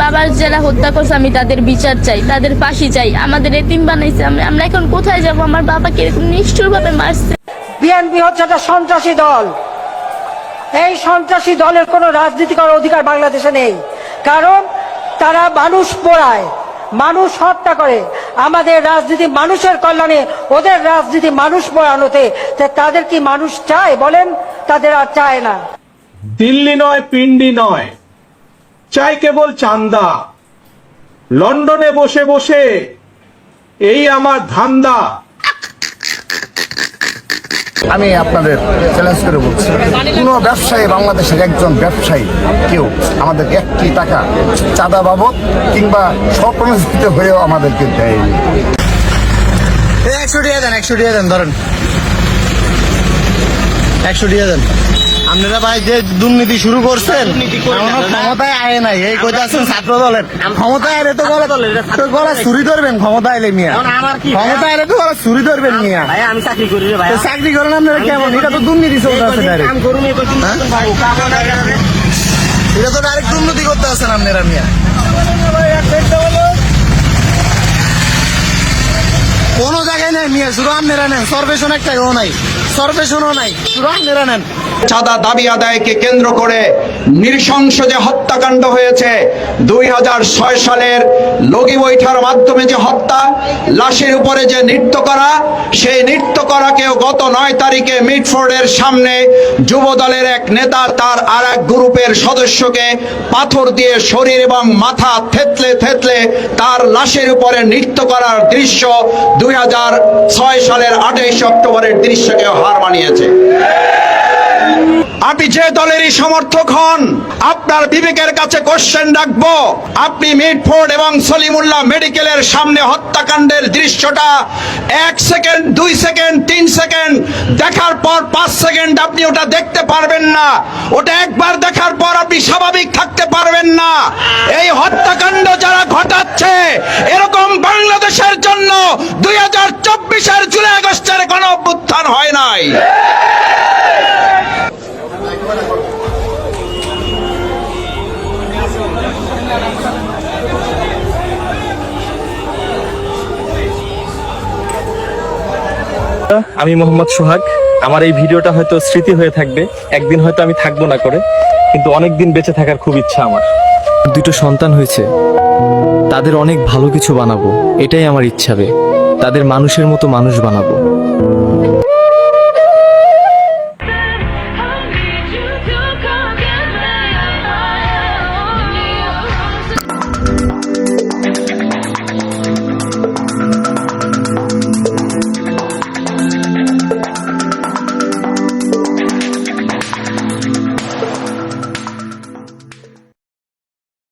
বাবার যারা হত্যা করছে আমি তাদের বিচার চাই তাদের ফাঁসি চাই। আমাদের এতিম বানাইছে আমরা আমরা এখন কোথায় যাব? আমার বাবাকে এরকম নিষ্ঠুর ভাবে মারছে। বিএনপি হচ্ছে একটা সন্ত্রাসী দল। এই সন্ত্রাসী দলের কোনো রাজনীতি করার অধিকার বাংলাদেশে নেই। কারণ তারা মানুষ পোড়ায় মানুষ হত্যা করে। আমাদের রাজনীতি মানুষের কল্যাণে ওদের রাজনীতি মানুষ পোড়ানোতে তাদের কি মানুষ চায় বলেন? তাদের আর চায় না। দিল্লি নয় পিন্ডি নয়। চাই কেবল চান্দা। লন্ডনে বসে বসে এই আমার ধান্দা। আমি আপনাদের চ্যালেঞ্জ করে বলছি কোনো ব্যবসায়ী বাংলাদেশের একজন ব্যবসায়ী কেউ আমাদেরকে একটি টাকা চাঁদা বাবদ কিংবা স্বপ্রণোদিত হয়েও আমাদেরকে দেয়নি। একশো টাকা দেন একশো টাকা দেন ধরেন। একশো টাকা দেন। আপনারা ভাই যে দুর্নীতি শুরু করছেন ক্ষমতায় আয় নাই। এই কথা আছেন ছাত্র দলের। ক্ষমতায় আইলে তো গলা তো গলা চুরি ধরবেন ক্ষমতা আইলে মিয়া। ক্ষমতা আইলে তো গলা চুরি ধরবেন মিয়া। আমি চাকরি করি রে ভাই। চাকরি করেন আপনারা কেমন? এটা তো দুর্নীতি চলতে আছে ডাইরেক্ট কাম করুন এই করছেন এটা তো ডাইরেক্ট দুর্নীতি করতে আছেন আপনারা মিয়া। কোনো জায়গায় নেই মিয়া শুধু আপনারা নেন। সর্বেশন একটাও নাই। সর্বেশনও নাই। আপনারা নেন। চাঁদা দাবি আদায়কে কেন্দ্র করে নৃশংস যে হত্যাকাণ্ড হয়েছে, দুই হাজার ছয় সালের লগি বৈঠার মাধ্যমে যে হত্যা, লাশের উপরে যে নৃত্য করা, সেই নৃত্য করাকেও গত নয় তারিখে মিটফোর্ডের সামনে যুব দলের এক নেতা তার আর এক গ্রুপের সদস্যকে পাথর দিয়ে শরীর এবং মাথা থেতলে থেতলে তার লাশের উপরে নৃত্য করার দৃশ্য দুই হাজার ছয় সালের আঠাইশ অক্টোবরের দৃশ্যকে হার মানিয়েছে আপনি যে দলেরই সমর্থক হন, আপনার বিবেকের কাছে কোশ্চেন রাখব। আপনি মিটফোর্ড এবং সলিমুল্লাহ মেডিকেলের সামনে হত্যাকাণ্ডের দৃশ্যটা এক সেকেন্ড, দুই সেকেন্ড, তিন সেকেন্ড, দেখার পর পাঁচ সেকেন্ড আপনি ওটা দেখতে পারবেন না। ওটা একবার দেখার পর আপনি স্বাভাবিক থাকতে পারবেন না। এই হত্যাকাণ্ড যারা ঘটাচ্ছে, এরকম বাংলাদেশের জন্য দুই হাজার চব্বিশের জুলাই আগস্টের অভ্যুত্থান হয় নাই। আমি মোহাম্মদ সোহাগ। আমার এই ভিডিওটা হয়তো স্মৃতি হয়ে থাকবে। একদিন হয়তো আমি থাকব না করে, কিন্তু অনেক দিন বেঁচে থাকার খুব ইচ্ছা আমার। দুটো সন্তান হয়েছে। তাদের অনেক ভালো কিছু বানাবো, এটাই আমার ইচ্ছাবে তাদের মানুষের মতো মানুষ বানাবো।